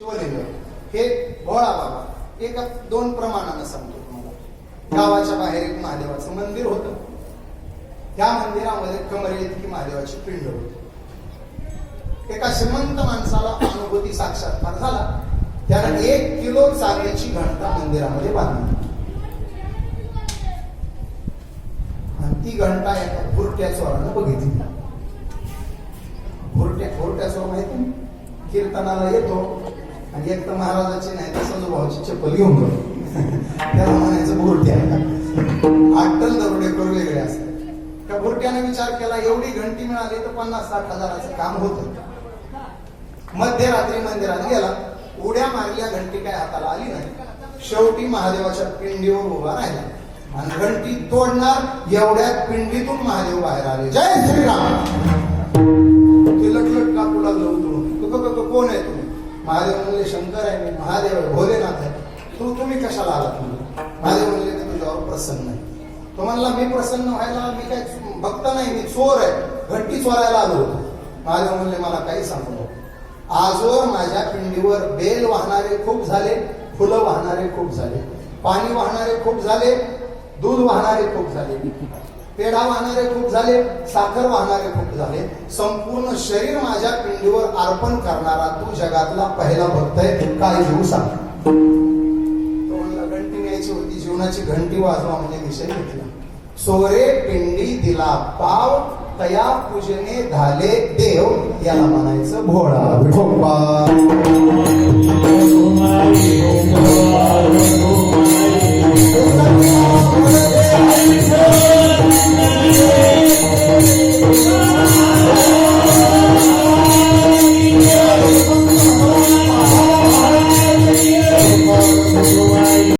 हे भोळा बाबा. एका दोन प्रमाणानं सांगतो तुम्हाला. गावाच्या बाहेर एक महादेवाचं मंदिर होतं. त्या मंदिरामध्ये कमरे इतकी महादेवाची पिंड होती. एका श्रीमंत माणसाला अनुभूती साक्षात्कार झाला. त्यानं एक किलो चांदीची घंटा मंदिरामध्ये बांधली. आणि ती घंटा एका भुरट्या चोरानं बघितली. भुरट्या भुरट्या चोर माहिती? कीर्तनाला येतो. आणि एक तर महाराजाची नाही तर सजूभावाची चप्पल घेऊन करू त्याला म्हणायचं बुरट्या अट्टल दरोडेकर वेगळे असतात. त्या बुरट्याने विचार केला एवढी घंटी मिळाली तर पन्नास साठ हजाराचं काम होत. मध्यरात्री मंदिरात गेला. उड्या मारल्या घंटी काय हाताला आली नाही. शेवटी महादेवाच्या पिंडीवर उभा राहिला. आणि घंटी तोडणार एवढ्यात पिंडीतून महादेव बाहेर आले. जय श्रीराम. ते लटलट कापू लागलो उतरून तू कोण आहे तुम्ही महादेव म्हणले शंकर आहे मी महादेव आहे भोलेनाथ आहे. तू तुम्ही कशाला आलात म्हणले महादेव म्हणले मी तुझ्यावर प्रसन्न आहे. तो म्हणला मी प्रसन्न व्हायला मी काय भक्त नाही मी चोर आहे. घंटी चोरायला आलो होतो. महादेव म्हणले मला काही सांगू नको. आजवर माझ्या पिंडीवर बेल वाहणारे खूप झाले फुलं वाहणारे खूप झाले पाणी वाहणारे खूप झाले दूध वाहणारे खूप झाले. पेढा वाहणारे खूप झाले साखर वाहणारे खूप झाले. संपूर्ण शरीर माझ्या पिंडीवर अर्पण करणारा तू जगातला पहिला भक्त आहे काय घेऊ सांग. घंटी न्यायची होती जीवनाची घंटी वाजवा म्हणजे विषय घेतला. सोरे पिंडी दिला पाव तया पूजने झाले देव याला म्हणायचं भोळा विठोबा